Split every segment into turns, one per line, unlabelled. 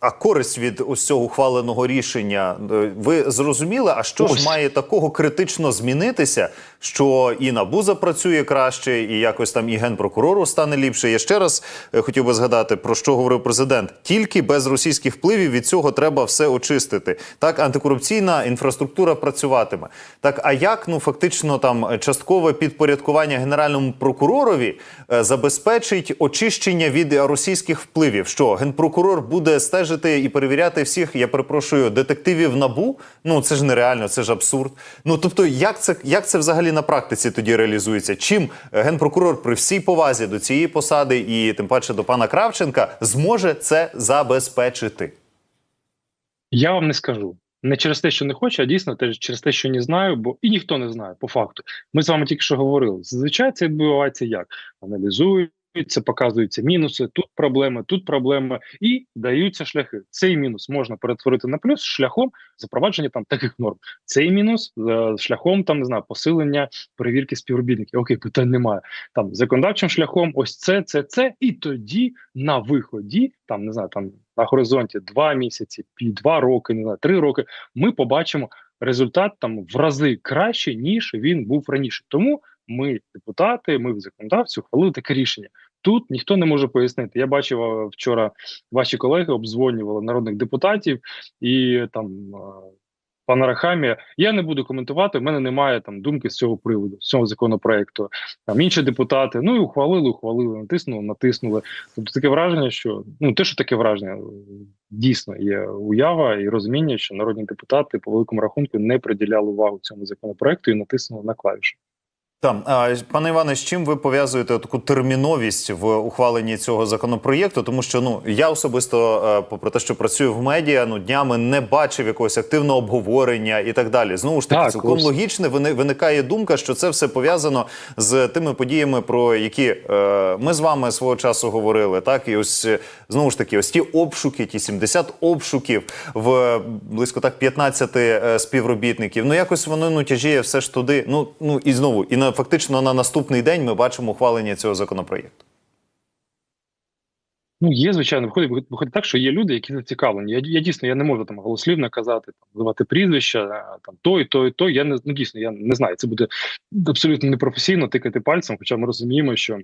А користь від усього ухваленого рішення е, ви зрозуміли? А що
Ось.
ж має такого критично змінитися, що і НАБУ запрацює краще, і якось там і генпрокурору стане ліпше? Я ще раз е, хотів би згадати про що говорив президент. Тільки без російських впливів від цього треба все очистити. Так, антикорупційна інфраструктура працюватиме. Так, а як ну фактично там часткове підпорядкування генеральному прокуророві е, забезпечить очищення від російських впливів? Що генпрокурор буде стежити і перевіряти всіх? Я перепрошую, детективів набу? Ну це ж нереально, це ж абсурд. Ну тобто, як це як це взагалі на практиці тоді реалізується? Чим е, генпрокурор при всій повазі до цієї посади і тим паче до пана Кравченка зможе це забезпечити?
Я вам не скажу. Не через те, що не хочу, а дійсно теж через те, що не знаю, бо і ніхто не знає по факту. Ми з вами тільки що говорили. Зазвичай це відбувається як аналізуються, показуються мінуси, тут проблеми, тут проблеми, і даються шляхи. Цей мінус можна перетворити на плюс шляхом запровадження там таких норм. Цей мінус е, шляхом там не знаю, посилення перевірки співробітників. Окей, питань немає. Там законодавчим шляхом, ось це, це, це, і тоді на виході, там не знаю, там на горизонті два місяці, пі два роки, не знаю, три роки. Ми побачимо результат там в рази краще ніж він був раніше. Тому ми, депутати, ми в законодавці, ухвалили таке рішення. Тут ніхто не може пояснити. Я бачив вчора ваші колеги обдзвонювали народних депутатів і там. Пана Рахамія, я не буду коментувати. в мене немає там думки з цього приводу, з цього законопроекту. Там інші депутати, ну і ухвалили, ухвалили, натиснули, натиснули. Тобто таке враження, що ну те, що таке враження, дійсно є уява і розуміння, що народні депутати по великому рахунку не приділяли увагу цьому законопроекту і натиснули на клавішу.
Там, пане Іване, з чим ви пов'язуєте таку терміновість в ухваленні цього законопроєкту? Тому що ну я особисто, е, попри те, що працюю в медіа, ну днями не бачив якогось активного обговорення і так далі. Знову ж таки,
Так,
цілком
ось.
логічне вини- виникає думка, що це все пов'язано з тими подіями, про які е, ми з вами свого часу говорили. Так і ось е, знову ж таки, ось ті обшуки, ті 70 обшуків в е, близько так 15 е, співробітників. Ну якось воно ну тяжіє все ж туди. Ну ну і знову, і на фактично на наступний день ми бачимо ухвалення цього законопроєкту.
Ну є звичайно, виходить, виходить так, що є люди, які зацікавлені. Я, я дійсно я не можу там голослівно казати, там називати прізвища, там той, той, той. Я не ну дійсно я не знаю. Це буде абсолютно непрофесійно тикати пальцем, хоча ми розуміємо, що.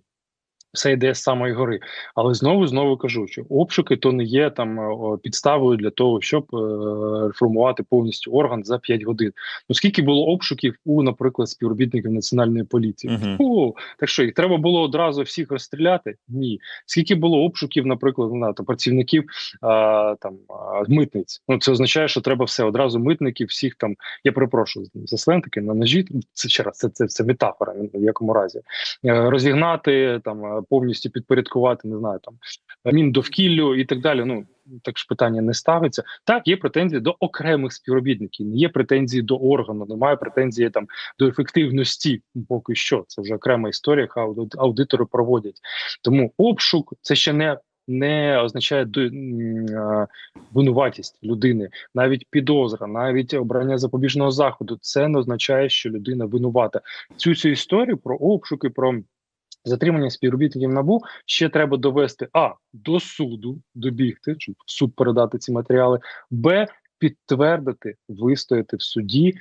Все йде з самої гори, але знову знову кажу, що обшуки то не є там підставою для того, щоб е, реформувати повністю орган за 5 годин. Ну скільки було обшуків у, наприклад, співробітників національної поліції?
Мгм.
О, так що їх треба було одразу всіх розстріляти? Ні. Скільки було обшуків, наприклад, ну, там, працівників а, там а, митниць? Ну це означає, що треба все одразу митників, всіх там. Я перепрошую за сленг на ножі. Це ще раз, це, це, це метафора в якому разі. Е, розігнати там е, повністю підпорядкувати, не знаю, там міндовкіллю і так далі. Ну так ж питання не ставиться. Так, є претензії до окремих співробітників, є претензії до органу, немає претензії там до ефективності. Поки що це вже окрема історія, яка ауди- аудитори проводять. Тому обшук це ще не. Не означає винуватість людини, навіть підозра, навіть обрання запобіжного заходу. Це не означає, що людина винувата. Цю цю історію про обшуки, про затримання співробітників набу ще треба довести а до суду, добігти, щоб в суд передати ці матеріали, б підтвердити, вистояти в суді, е,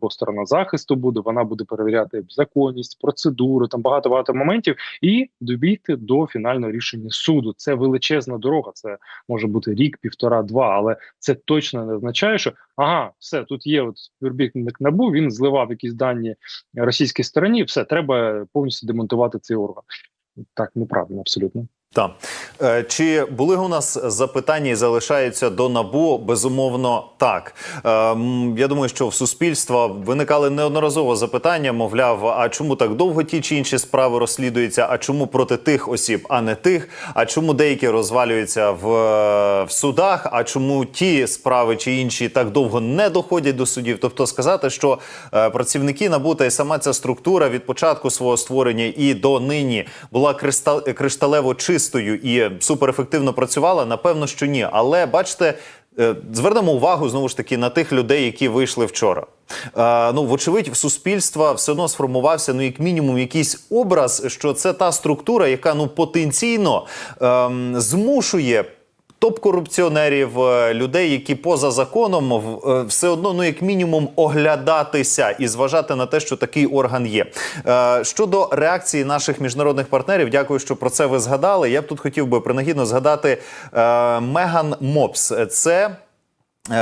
бо сторона захисту буде, вона буде перевіряти законність, процедуру, там багато багато моментів, і добігти до фінального рішення суду. Це величезна дорога. Це може бути рік, півтора, два, але це точно не означає, що ага, все тут є. От співробітник набу. Він зливав якісь дані російській стороні. Все треба повністю демонтувати цей орган. Так неправильно, абсолютно.
Так. Е, Чи були у нас запитання і залишаються до набу? Безумовно, так. Е, Я думаю, що в суспільства виникали неодноразово запитання, мовляв, а чому так довго ті чи інші справи розслідуються? А чому проти тих осіб, а не тих? А чому деякі розвалюються в, е, в судах? А чому ті справи чи інші так довго не доходять до судів? Тобто сказати, що працівники НАБУ та й сама ця структура від початку свого створення і до нині була кришталево чистою і суперефективно працювала, напевно, що ні. Але бачите. е, Звернемо увагу знову ж таки на тих людей, які вийшли вчора. Е, ну, вочевидь, в суспільства все одно сформувався ну, як мінімум, якийсь образ, що це та структура, яка ну потенційно ем, змушує топ-корупціонерів, е, людей, які поза законом е, все одно, ну як мінімум, оглядатися і зважати на те, що такий орган є. Е, Щодо реакції наших міжнародних партнерів, дякую, що про це ви згадали. Я б тут хотів би принагідно згадати Меган Мопс. Це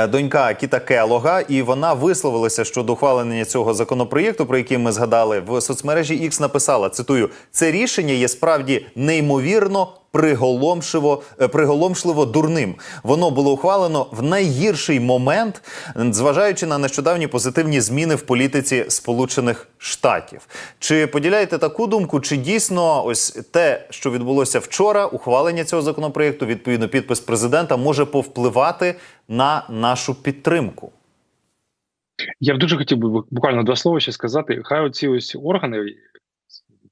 донька Кіта Келога, і вона висловилася щодо ухвалення цього законопроєкту, про який ми згадали в соцмережі. X написала: цитую: це рішення є справді неймовірно. Приголомшиво, е, приголомшливо дурним. Воно було ухвалено в найгірший момент, зважаючи на нещодавні позитивні зміни в політиці Сполучених Штатів. Чи поділяєте таку думку? Чи дійсно ось те, що відбулося вчора, ухвалення цього законопроєкту, відповідно підпис президента, може повпливати на нашу підтримку?
Я б дуже хотів би буквально два слова ще сказати. Хай оці ось органи.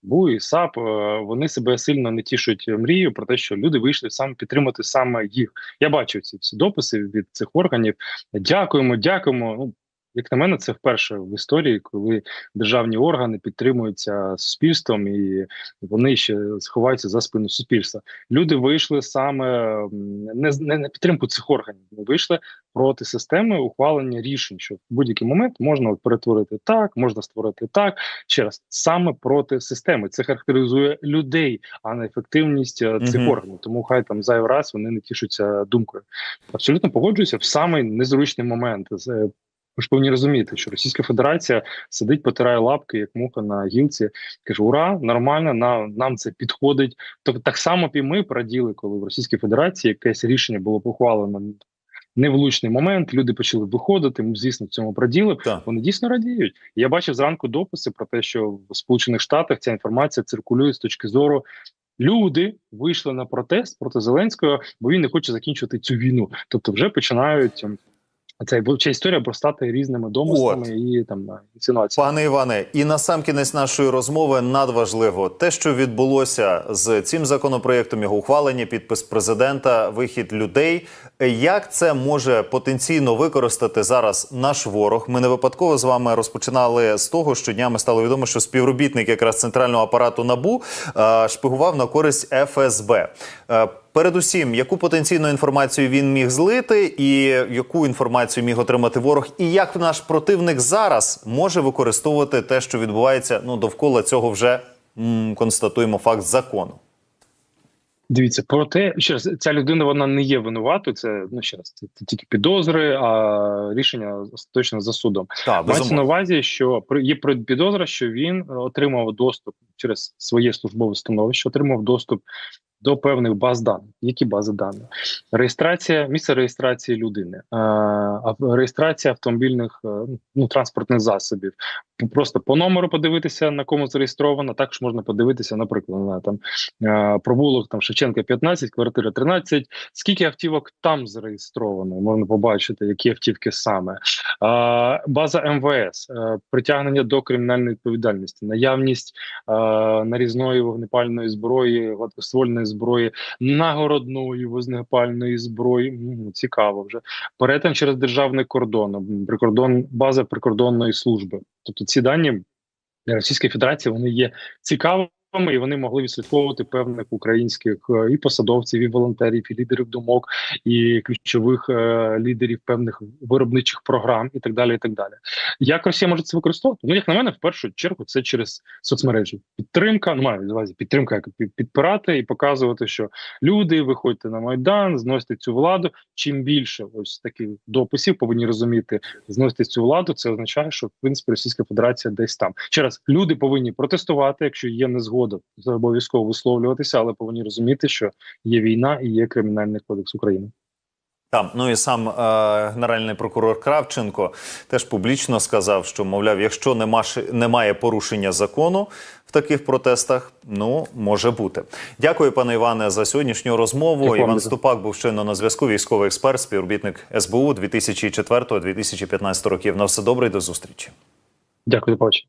БУ і САП, е, вони себе сильно не тішуть мрією про те, що люди вийшли саме підтримати саме їх. Я бачив ці всі дописи від цих органів. Дякуємо, дякуємо. Ну як на мене, це вперше в історії, коли державні органи підтримуються суспільством і вони ще сховаються за спину суспільства. Люди вийшли саме не, не на підтримку цих органів. Вони вийшли проти системи ухвалення рішень, що в будь-який момент можна перетворити так, можна створити так. Ще раз саме проти системи. Це характеризує людей, а не ефективність е, цих
Мгм.
органів. Тому хай там зайвий раз вони не тішуться думкою. Абсолютно погоджуюся в самий незручний момент. Ви ж повинні розуміти, що Російська Федерація сидить, потирає лапки, як муха на гілці. каже: Ура, нормально, на, нам це підходить. Тобто так само і ми праділи, коли в Російській Федерації якесь рішення було ухвалено не влучний момент. Люди почали виходити. Ми, звісно, в цьому праділи.
Так.
Вони дійсно радіють. Я бачив зранку дописи про те, що в Сполучених Штатах ця інформація циркулює з точки зору. Люди вийшли на протест проти Зеленського, бо він не хоче закінчувати цю війну. Тобто, вже починають ця, ця історія простати різними домислами і там е, інсинуаціями.
Пане Іване, і на сам кінець нашої розмови надважливо те, що відбулося з цим законопроєктом, його ухвалення, підпис президента, вихід людей. Як це може потенційно використати зараз наш ворог? Ми не випадково з вами розпочинали з того, що днями стало відомо, що співробітник якраз центрального апарату набу е, шпигував на користь ФСБ. Передусім, яку потенційну інформацію він міг злити, і яку інформацію міг отримати ворог, і як наш противник зараз може використовувати те, що відбувається ну довкола цього вже м, констатуємо факт закону.
Дивіться, про те, ще раз, ця людина вона не є винуватою. Це ну ще раз, це, це тільки підозри, а рішення остаточно за судом. Мається на увазі, що є підозра, що він е, отримав доступ через своє службове становище, отримав доступ до певних баз даних. Які бази даних? Реєстрація, місце реєстрації людини, е, реєстрація автомобільних е, ну, транспортних засобів. Просто по номеру подивитися, на кому зареєстровано. Також можна подивитися, наприклад, на там е, провулок там Шевченка 15, квартира 13. Скільки автівок там зареєстровано? Можна побачити, які автівки саме. База МВС, притягнення до кримінальної відповідальності, наявність нарізної вогнепальної зброї, гладкоствольної зброї, нагородної вогнепальної зброї. Цікаво вже. Перетин через державний кордон, прикордон, база прикордонної служби. Тобто ці дані для Російської Федерації вони є цікавими. І вони могли відслідковувати певних українських е, і посадовців, і волонтерів, і лідерів думок, і ключових е, лідерів певних виробничих програм, і так далі. І так далі. Як Росія може це використовувати? Ну як на мене, в першу чергу, це через соцмережі. Підтримка, ну маю увазі підтримка, як підпирати і показувати, що люди виходьте на майдан, зносите цю владу. Чим більше ось таких дописів повинні розуміти, зносити цю владу, це означає, що в принципі Російська Федерація десь там. Ще раз люди повинні протестувати, якщо є незгода, це обов'язково висловлюватися, але повинні розуміти, що є війна і є кримінальний кодекс України.
Там ну і сам е, генеральний прокурор Кравченко теж публічно сказав, що мовляв, якщо нема, немає порушення закону в таких протестах, ну може бути. Дякую, пане Іване, за сьогоднішню розмову.
Дякую
Іван. Ступак був щойно на зв'язку. Військовий експерт, співробітник СБУ 2004-2015 років. На все добре і до зустрічі.
Дякую, до побачення.